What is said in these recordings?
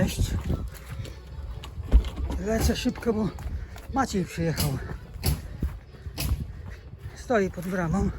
Cześć. Lecę szybko, bo Maciej przyjechał. Stoi pod bramą.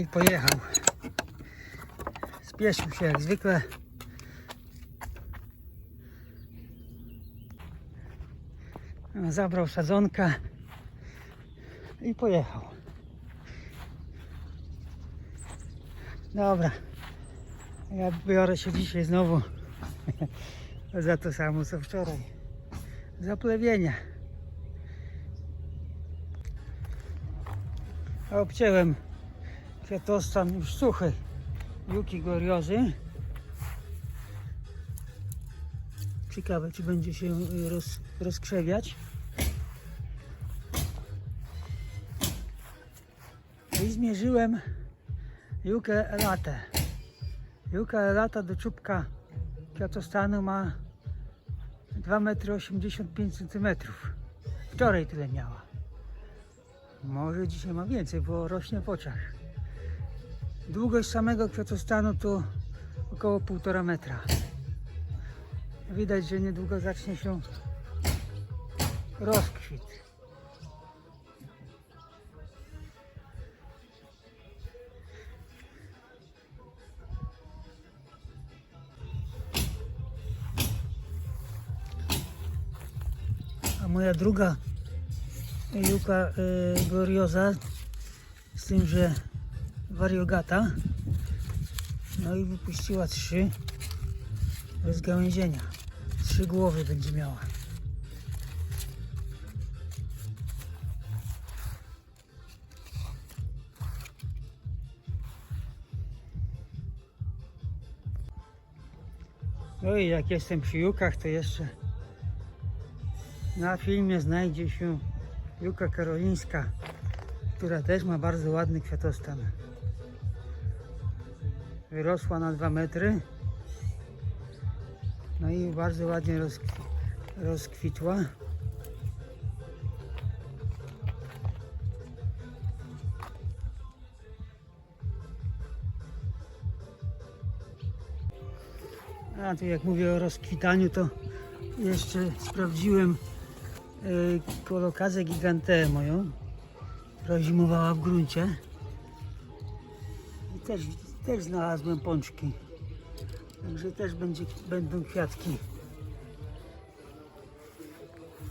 I pojechał. Spieszył się jak zwykle. No, Zabrał sadzonka i pojechał. Dobra. Ja biorę się dzisiaj znowu za to samo co wczoraj. Zaplewienie. Obcięłem kwiatostan już suchy juki goriozy. Ciekawe, czy będzie się y, roz, rozkrzewiać. I zmierzyłem jukę elatę. Juka elata do czubka kwiatostanu ma 2,85 m. Wczoraj tyle miała. Może dzisiaj ma więcej, bo rośnie w oczach. Długość samego kwiatostanu to około 1,5 metra. Widać, że niedługo zacznie się rozkwit. A moja druga juka y, gorioza z tym, że wariogata. No i wypuściła trzy rozgałęzienia trzy głowy będzie miała. No i jak jestem przy jukach to jeszcze na filmie znajdzie się juka karolińska która też ma bardzo ładny kwiatostan wyrosła na 2 metry. No i bardzo ładnie rozkwi rozkwitła. A tu jak mówię o rozkwitaniu, to jeszcze sprawdziłem kolokazę gigantę moją, która zimowała w gruncie. I też też znalazłem pączki. Także też będzie, będą kwiatki.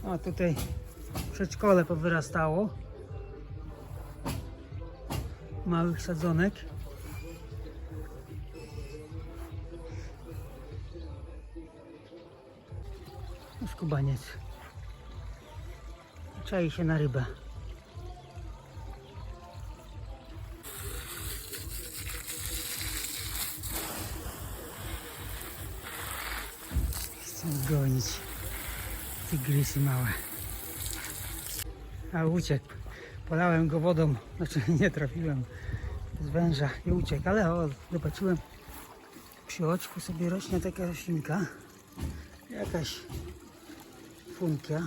A tutaj przedszkole powyrastało. Małych sadzonek. Skubaniec. Czai się na rybę. Tygrysy małe. A uciekł. Polałem go wodą, znaczy nie trafiłem z węża i uciekł, ale o, zobaczyłem przy oczku sobie rośnie taka roślinka. Jakaś funkia.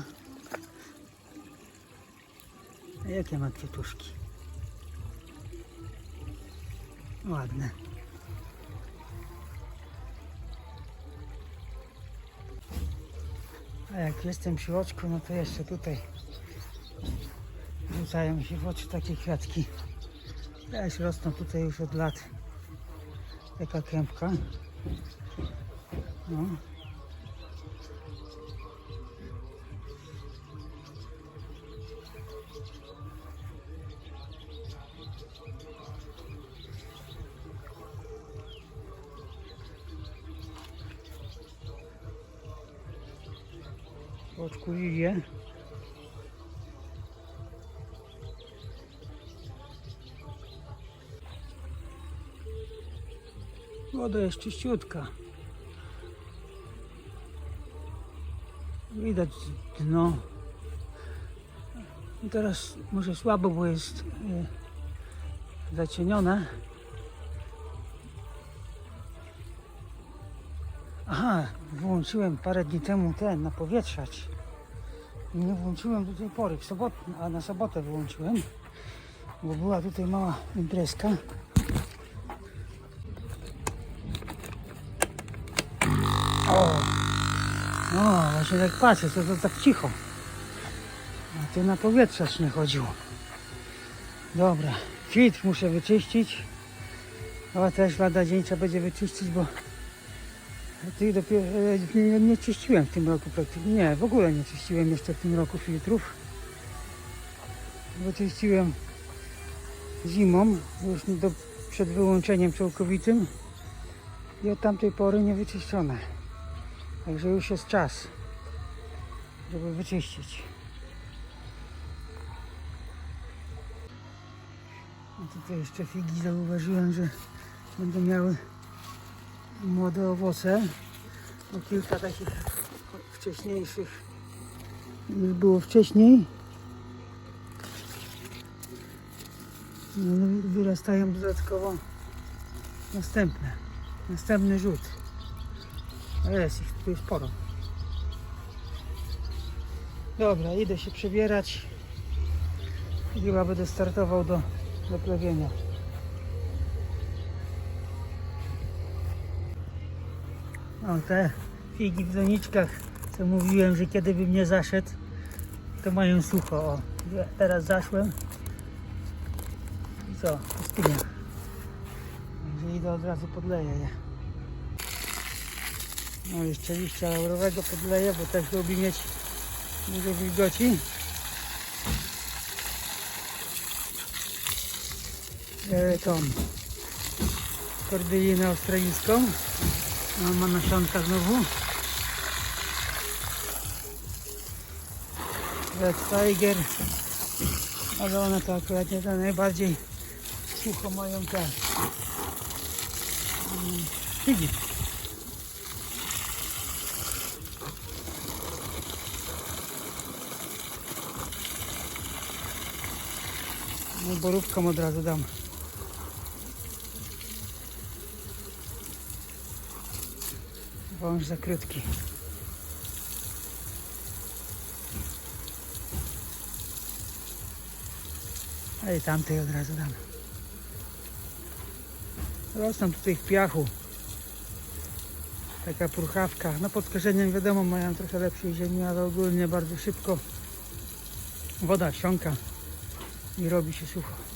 A jakie ma kwiatuszki? Ładne. A jak jestem przy oczku, no to jeszcze tutaj rzucają się w oczy takie kwiatki. Też rosną tutaj już od lat. Taka kępka. No. Oczku lilie. Woda jest czyściutka. Widać dno. I teraz może słabo, bo jest e, zacienione. Wyłączyłem parę dni temu ten napowietrzać. I nie włączyłem do tej pory, w a na sobotę wyłączyłem, bo była tutaj mała imprezka. O! No, właśnie tak patrzę, to, to tak cicho. A tu na powietrzacz nie chodziło. Dobra, filtr muszę wyczyścić. O, też lada dzień trzeba będzie wyczyścić, bo ty dopiero, e, nie, czyściłem w tym roku praktycznie. Nie, w ogóle nie czyściłem jeszcze w tym roku filtrów. Bo czyściłem zimą, już do, przed wyłączeniem całkowitym i od tamtej pory nie wyczyszczone. Także już jest czas, żeby wyczyścić. A tutaj jeszcze figi zauważyłem, że będą miały młode owoce. No kilka takich wcześniejszych już było wcześniej. No, Wyrastają dodatkowo następne. Następny rzut. A jest ich tu sporo. Dobra, idę się przebierać. Chyba będę startował do, do plewienia. O, te figi w doniczkach, co mówiłem, że kiedy bym nie zaszedł, to mają sucho. O, teraz zaszłem. I co? Pustynia. Także idę od razu podleję je. No jeszcze liścia laurowego podleję, bo też lubi mieć dużo wilgoci. E, tą kordylinę australijską. No, ma nasionka znowu. Red Tiger. Ale one to akurat nie najbardziej sucho mają te mm, figi. No, borówką od razu dam. Wąż za krótki. A i tamtej od razu dam. Rosną tutaj w piachu. Taka purchawka. No pod korzeniem wiadomo mają trochę lepszej ziemi, ale ogólnie bardzo szybko woda wsiąka i robi się sucho.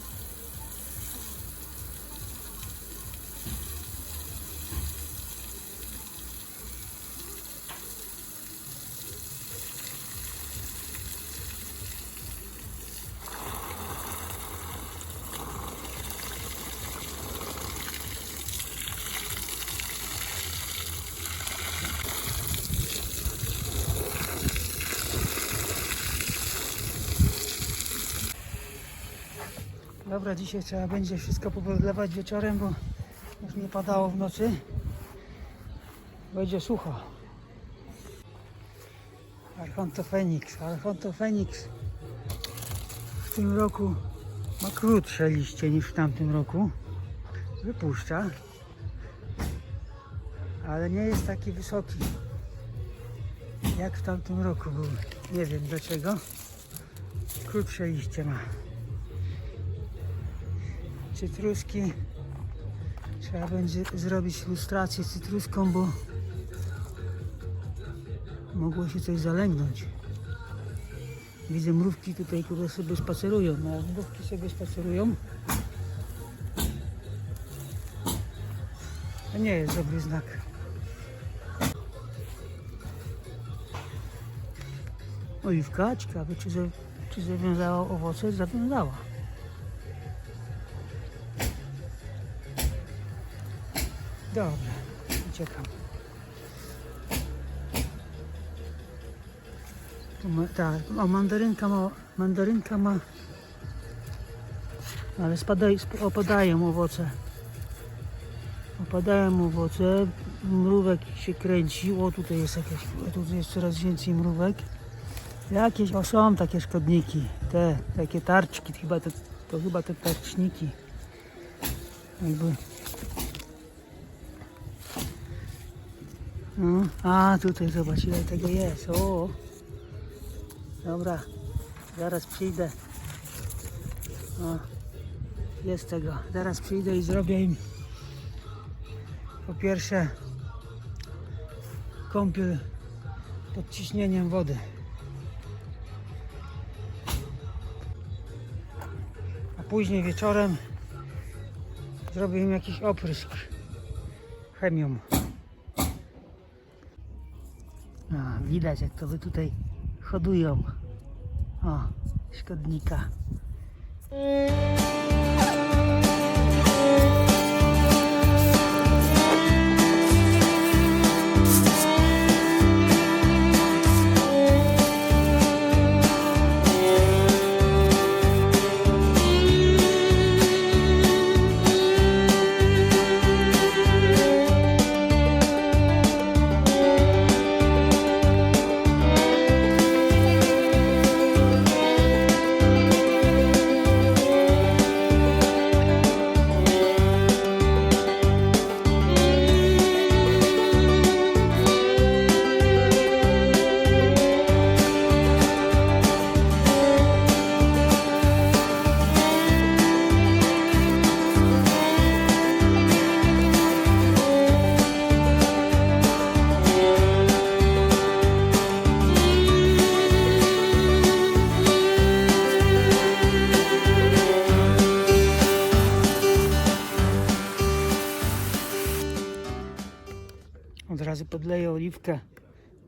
Dzisiaj trzeba będzie wszystko popodlewać wieczorem, bo już nie padało w nocy. Będzie sucho. Archontofenix. Archontofenix w tym roku ma krótsze liście niż w tamtym roku. Wypuszcza. Ale nie jest taki wysoki jak w tamtym roku był. Nie wiem dlaczego. Krótsze liście ma. Cytruski. Trzeba będzie zrobić ilustrację cytruską, bo mogło się coś zalęgnąć. Widzę mrówki tutaj, które sobie spacerują. No, mrówki sobie spacerują. To nie jest dobry znak. Oliwka, ciekawe czy, czy zawiązała owoce? Zawiązała. Dobra, uciekam. Tu ma, tak, o mandarynka ma, mandarynka ma, ale spadaj, sp- opadają owoce. Opadają owoce, mrówek się kręci, o tutaj jest jakieś, tutaj jest coraz więcej mrówek. Jakieś, o są takie szkodniki, te, takie tarczki, chyba to, to chyba te tarczniki. Jakby. No, a tutaj zobacz ile tego jest, o. Dobra, zaraz przyjdę. O, jest tego. Zaraz przyjdę i zrobię im po pierwsze kąpiel pod ciśnieniem wody. A później wieczorem zrobię im jakiś oprysk chemią. Widać jak to wy tutaj hodują. O, szkodnika.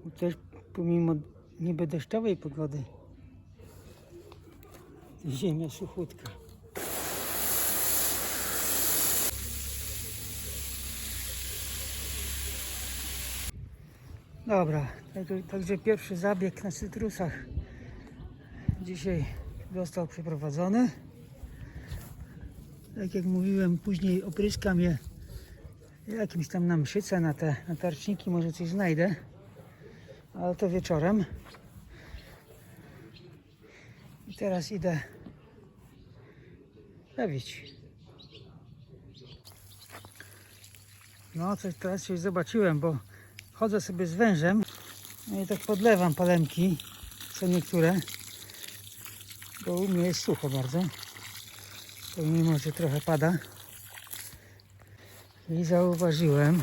Bo Też pomimo niby deszczowej pogody. Ziemia suchutka. Dobra, także, także pierwszy zabieg na cytrusach dzisiaj został przeprowadzony. Tak jak mówiłem, później opryskam je jakimś tam na te na tarczniki, może coś znajdę, ale to wieczorem. I teraz idę bawić. No, coś teraz coś zobaczyłem, bo chodzę sobie z wężem no i tak podlewam palemki, co niektóre, bo u mnie jest sucho bardzo, pomimo, że trochę pada. I zauważyłem,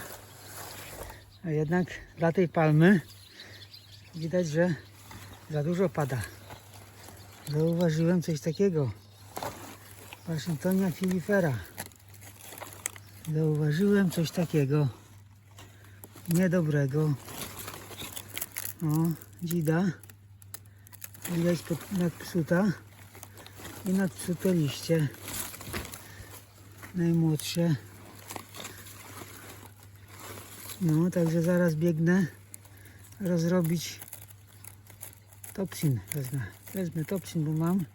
a jednak dla tej palmy widać, że za dużo pada. Zauważyłem coś takiego. Waszyngtonia filifera. Zauważyłem coś takiego niedobrego. O, dzida. Widać pod, nadpsuta i nadpsute liście. Najmłodsze. No, także zaraz biegnę rozrobić topsin. Wezmę, wezmę topsin, bo mam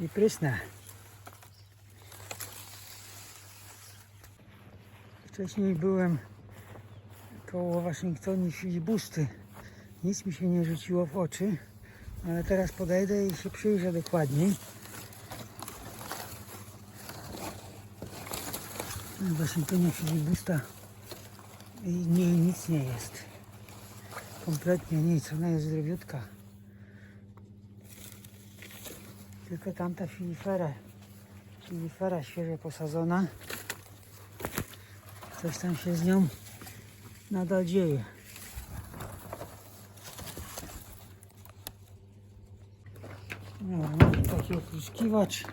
i prysnę. Wcześniej byłem koło Waszyngtonii filibusty. Nic mi się nie rzuciło w oczy, ale teraz podejdę i się przyjrzę dokładniej. Waszyngtonia filibusta i nie, nic nie jest. kompletnie nic, ona jest zdrowiutka. Tylko tamta filifera, filifera świeżo posadzona. Coś tam się z nią nadal dzieje. No, taki opryskiwacz.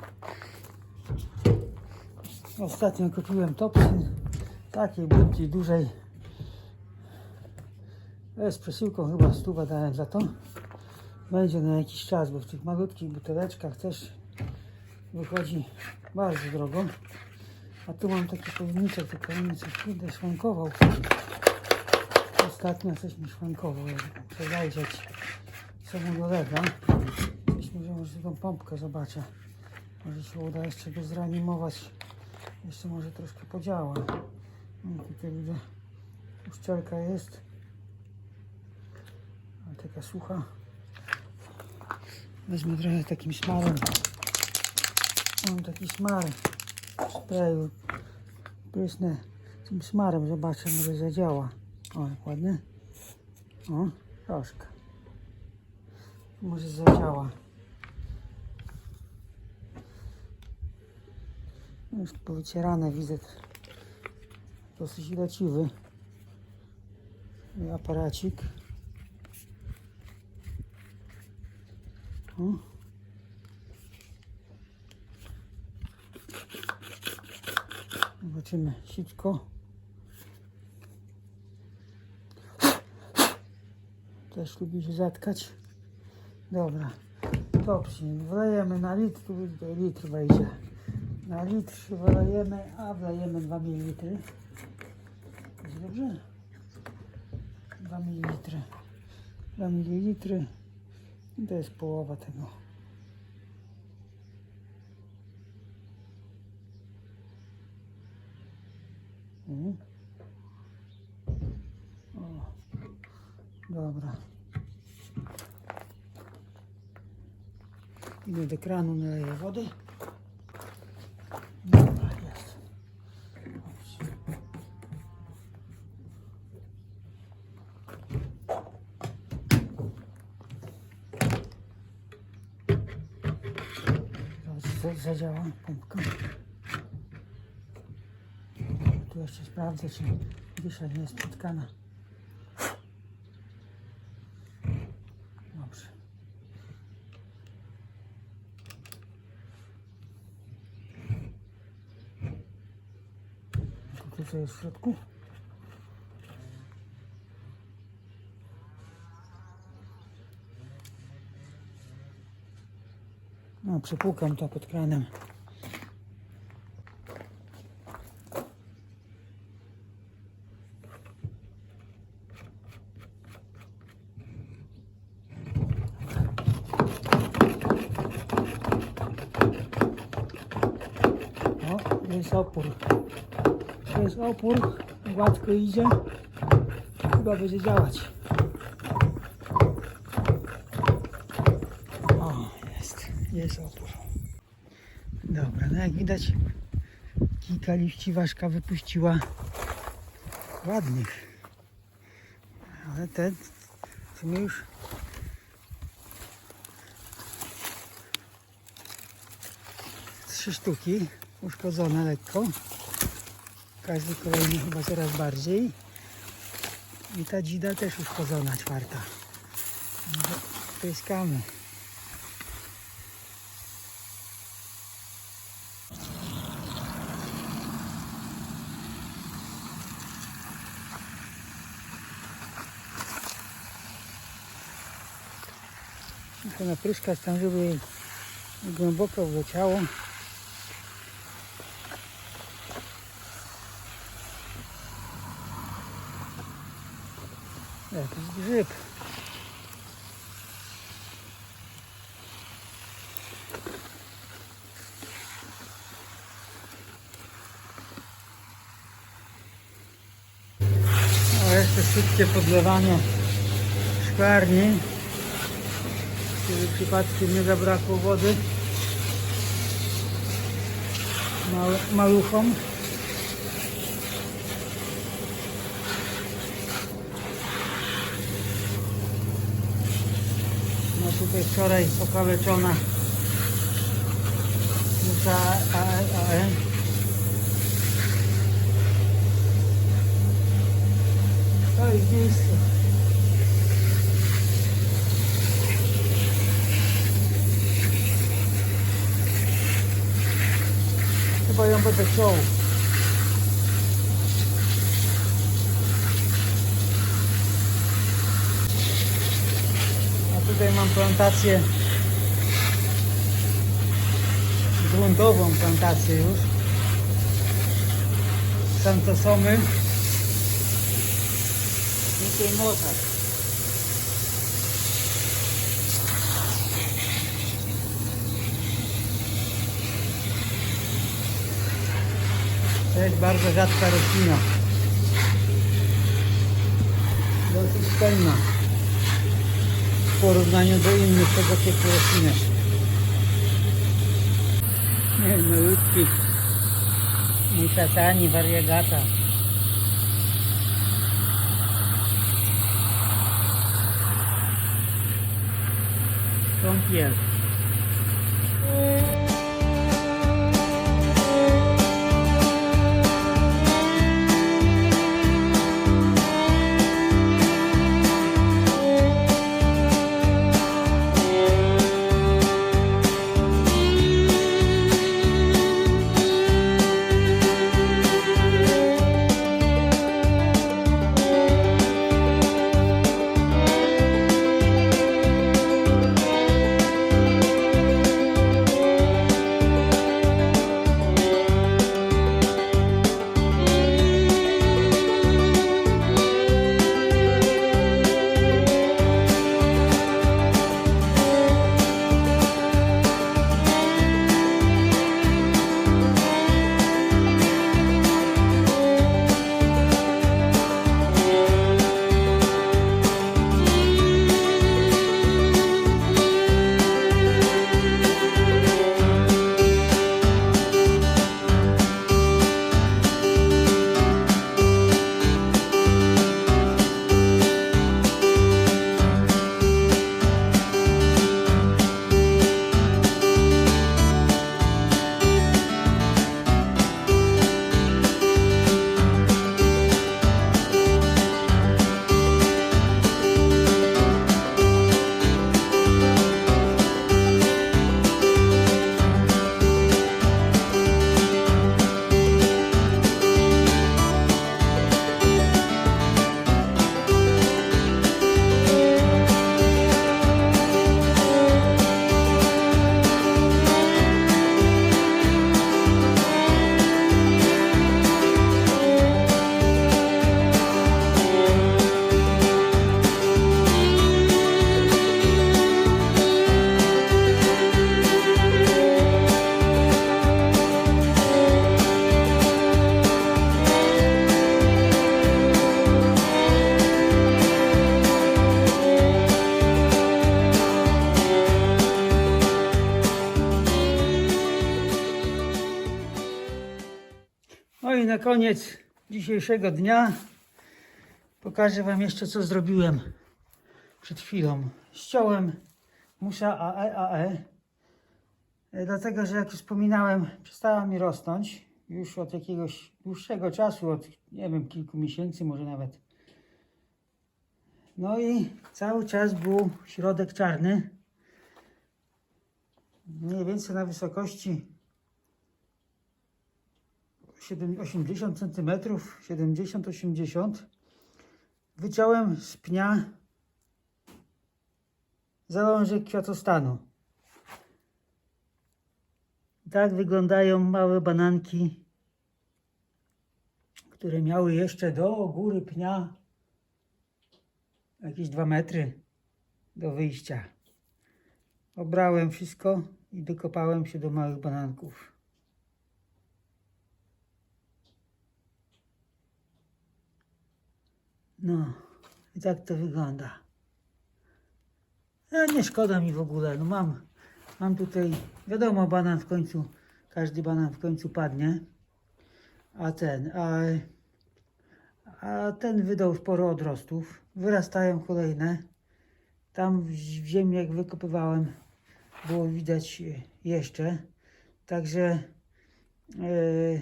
Ostatnio kupiłem topsy takiej budki dużej. Z przesyłką chyba stówę dałem za to. Będzie na jakiś czas, bo w tych malutkich buteleczkach też wychodzi bardzo drogo. A tu mam taki on mi coś kurde szwankował. Ostatnio coś mi szwankował. Muszę zajrzeć co mu dolega. Coś może, może tą pompkę zobaczę. Może się uda jeszcze go zreanimować. Jeszcze może troszkę podziała. No, tutaj widzę, uszczelka jest. Taka sucha. Wezmę trochę takim smarem. Mam taki smar w sprayu. Prysnę tym smarem, zobaczę, może zadziała. O, ładnie. O, troszkę. Może zadziała. Już powycierane widzę. Dosyć leciwy. Aparacik. Zobaczymy sitko. Też lubi się zatkać. Dobra. Dobrze, wlejemy na litr, tu litr wejdzie. Na litr się wlejemy, a wlejemy 2 ml. Dobrze? 2 ml. 2 ml. I to jest połowa tego. Mhm. O, dobra. Idę do naleję wody. Dobra, jest. Dobrze. Zadziała pompka. Tu jeszcze sprawdzę, czy dysza nie jest spotkana. Dobrze. Tutaj co jest w środku? Przepłukam to pod kranem. O, jest opór. Jest opór, gładko idzie. Chyba będzie działać. O, jest, opór. Dobra, no jak widać kilka liści ważka wypuściła ładnych. Ale te w sumie już trzy sztuki uszkodzone lekko. Każdy kolejny chyba coraz bardziej. I ta dzida też uszkodzona, czwarta. No, Muszę napryskać tam, żeby głęboko wleciało. Jakiś grzyb. Jeszcze szybkie podlewanie szklarni. Żeby przypadkiem nie zabrakło wody Mał, maluchom. tutaj wczoraj okaweczona musa AE. To jest miejsce. Chyba będę ciął. A tutaj mam plantację gruntową plantację już. Santosomy. I tutaj To jest bardzo rzadka roślina. Dosyć pełna w porównaniu do innych tego typu roślinek. Nie, malutki. Mutatani, variegata. Kąpiel. Koniec dzisiejszego dnia pokażę Wam jeszcze co zrobiłem przed chwilą. Ściąłem musa AE AE, dlatego że jak wspominałem, przestała mi rosnąć już od jakiegoś dłuższego czasu, od nie wiem, kilku miesięcy może nawet. No i cały czas był środek czarny, mniej więcej na wysokości 7, 80 cm, 70-80 wyciąłem z pnia zalążek kwiatostanu. Tak wyglądają małe bananki, które miały jeszcze do góry pnia jakieś 2 metry do wyjścia. Obrałem wszystko i dokopałem się do małych bananków. No, i tak to wygląda. No, nie szkoda mi w ogóle. No mam, mam tutaj, wiadomo, banan w końcu, każdy banan w końcu padnie. A ten, a, a ten wydał sporo odrostów. Wyrastają kolejne. Tam w ziemi, jak wykopywałem, było widać e, jeszcze. Także e,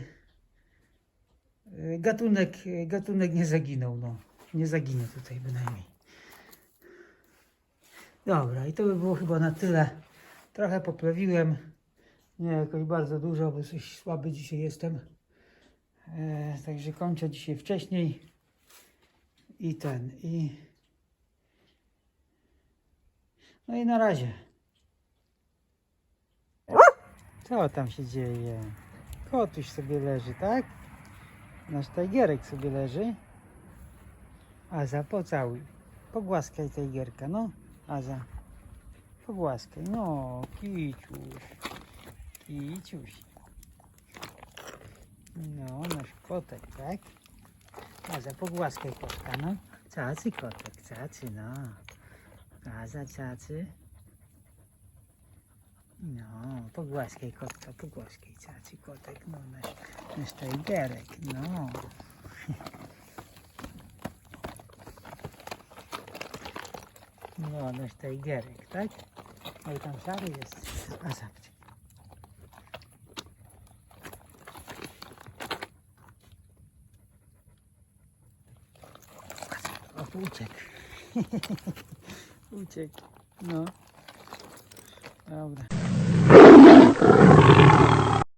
gatunek, gatunek nie zaginął. No. Nie zaginie tutaj bynajmniej. Dobra, i to by było chyba na tyle. Trochę poprawiłem. Nie jakoś bardzo dużo, bo coś słaby dzisiaj jestem. E, także kończę dzisiaj wcześniej. I ten, i. No i na razie. Co tam się dzieje? Kotuś sobie leży, tak? Nasz tajgerek sobie leży. Aza, pocałuj. Pogłaskaj tajgerka, no. Aza. Pogłaskaj, no. Kiciuś. Kiciuś. No, nasz kotek, tak? Aza, pogłaskaj kotka, no. Cacy kotek, cacy, no. Aza, cacy. No, pogłaskaj kotka, pogłaskaj cacy kotek, no nasz, nasz tajgerek, no. No, nasz tajgerek, tak? Oj, tam szary jest. A zapcie. O, uciekł. uciekł. No. Dobra.